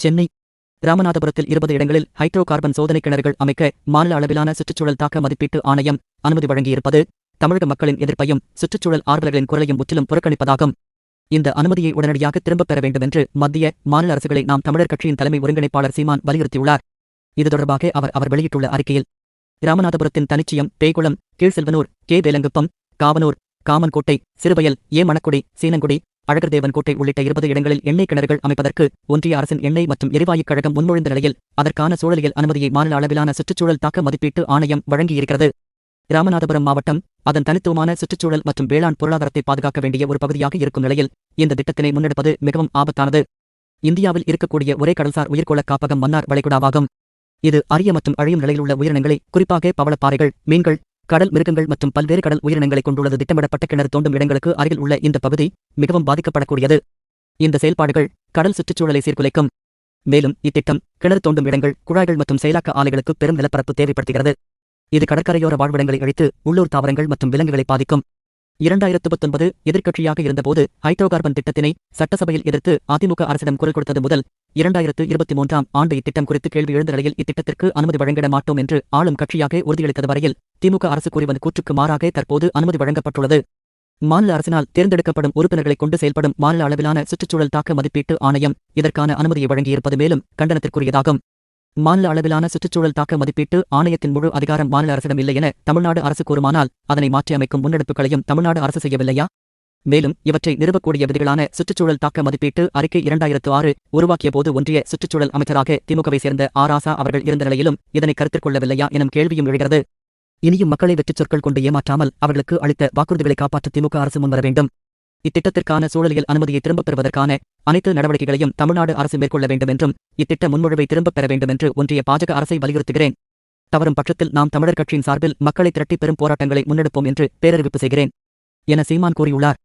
சென்னை ராமநாதபுரத்தில் இருபது இடங்களில் ஹைட்ரோ கார்பன் சோதனை கிணறுகள் அமைக்க மாநில அளவிலான சுற்றுச்சூழல் தாக்க மதிப்பீட்டு ஆணையம் அனுமதி வழங்கியிருப்பது தமிழக மக்களின் எதிர்ப்பையும் சுற்றுச்சூழல் ஆர்வலர்களின் குரலையும் முற்றிலும் புறக்கணிப்பதாகும். இந்த அனுமதியை உடனடியாக திரும்பப் பெற வேண்டும் என்று மத்திய மாநில அரசுகளை நாம் தமிழர் கட்சியின் தலைமை ஒருங்கிணைப்பாளர் சீமான் வலியுறுத்தியுள்ளார். இது தொடர்பாக அவர் அவர் வெளியிட்டுள்ள அறிக்கையில் ராமநாதபுரத்தின் தனிச்சியம் பேகுளம் கீழ்செல்வனூர் கே வேலங்குப்பம் காவனூர் காமன்கோட்டை சிறுவயல் ஏ மணக்குடி சீனங்குடி அழகர்தேவன் கோட்டை உள்ளிட்ட இருபது இடங்களில் எண்ணெய் கிணறுகள் அமைப்பதற்கு ஒன்றிய அரசின் எண்ணெய் மற்றும் எரிவாயுக் கழகம் முன்மொழிந்த நிலையில் அதற்கான சூழலியல் அனுமதியை மாநில அளவிலான சுற்றுச்சூழல் தாக்க மதிப்பீட்டு ஆணையம் வழங்கியிருக்கிறது. ராமநாதபுரம் மாவட்டம் அதன் தனித்துவமான சுற்றுச்சூழல் மற்றும் வேளாண் பொருளாதாரத்தை பாதுகாக்க வேண்டிய ஒரு பகுதியாக இருக்கும் நிலையில் இந்த திட்டத்தினை முன்னெடுப்பது மிகவும் ஆபத்தானது. இந்தியாவில் இருக்கக்கூடிய ஒரே கடல்சார் உயிர்கோள காப்பகம் மன்னார் வளைகுடாவாகும். இது அரிய மற்றும் அழியும் நிலையில் உள்ள உயிரினங்களை குறிப்பாக பவளப்பாறைகள் மீன்கள் கடல் மிருகங்கள் மற்றும் பல்வேறு கடல் உயிரினங்களை கொண்டுள்ளது. திட்டமிடப்பட்ட கிணறு தோண்டும் இடங்களுக்கு அருகில் உள்ள இந்த பகுதி மிகவும் பாதிக்கப்படக்கூடியது. இந்த செயல்பாடுகள் கடல் சுற்றுச்சூழலை சீர்குலைக்கும். மேலும் இத்திட்டம் கிணறு தோண்டும் இடங்கள் குழாய்கள் மற்றும் செயலாக்க ஆலைகளுக்கு பெரும் நிலப்பரப்பு தேவைப்படுகிறது இது கடற்கரையோர வாழ்விடங்களை அழித்து உள்ளூர் தாவரங்கள் மற்றும் விலங்குகளை பாதிக்கும். இரண்டாயிரத்து பத்தொன்பது எதிர்க்கட்சியாக இருந்தபோது ஹைட்ரோ கார்பன் திட்டத்தினை சட்டசபையில் எதிர்த்து அதிமுக அரசிடம் குரல் கொடுத்தது முதல் இரண்டாயிரத்து இருபத்தி மூன்றாம் ஆண்டு இத்திட்டம் குறித்து கேள்வி எழுந்த நிலையில் இத்திட்டத்திற்கு அனுமதி வழங்கிட மாட்டோம் என்று ஆளும் கட்சியாக உறுதியளித்தது வரையில் திமுக அரசு கூறி வந்த கூற்றுக்கு மாறாக தற்போது அனுமதி வழங்கப்பட்டுள்ளது. மாநில அரசினால் தேர்ந்தெடுக்கப்படும் உறுப்பினர்களைக் கொண்டு செயல்படும் மாநில அளவிலான சுற்றுச்சூழல் தாக்க மதிப்பீட்டு ஆணையம் இதற்கான அனுமதியை வழங்கியிருப்பது மேலும் கண்டனத்திற்குரியதாகும். மாநில அளவிலான சுற்றுச்சூழல் தாக்க மதிப்பீட்டு ஆணையத்தின் முழு அதிகாரம் மாநில அரசிடம் இல்லை என தமிழ்நாடு அரசு கூறுமானால் அதனை மாற்றியமைக்கும் முன்னெடுப்புகளையும் தமிழ்நாடு அரசு செய்யவில்லையா? மேலும் இவற்றை நிறுவக்கூடிய விதிகளான சுற்றுச்சூழல் தாக்க மதிப்பீட்டு அறிக்கை இரண்டாயிரத்து ஆறு உருவாக்கிய போது ஒன்றிய சுற்றுச்சூழல் அமைச்சராக திமுகவை சேர்ந்த ஆராசா அவர்கள் இருந்த நிலையிலும் இதனை கருத்தில் கொள்ளவில்லையா எனும் கேள்வியும் எழுகிறது. இனியும் மக்களை வெற்றிச் சொற்கள் கொண்டு ஏமாற்றாமல் அவர்களுக்கு அளித்த வாக்குறுதிகளை காப்பாற்ற திமுக அரசு முன்வர வேண்டும். இத்திட்டத்திற்கான சூழலியல் அனுமதியை திரும்பப் பெறுவதற்கான அனைத்து நடவடிக்கைகளையும் தமிழ்நாடு அரசு மேற்கொள்ள வேண்டும் என்றும் இத்திட்ட முன்மொழிவை திரும்பப் பெற வேண்டும் என்று ஒன்றிய பாஜக அரசை வலியுறுத்துகிறேன். தவறும் பட்சத்தில் நாம் தமிழர் கட்சியின் சார்பில் மக்களை திரட்டி பெரும் போராட்டங்களை முன்னெடுப்போம் என்று பேரறிவிப்பு செய்கிறேன். என சீமான் கூறியுள்ளார்.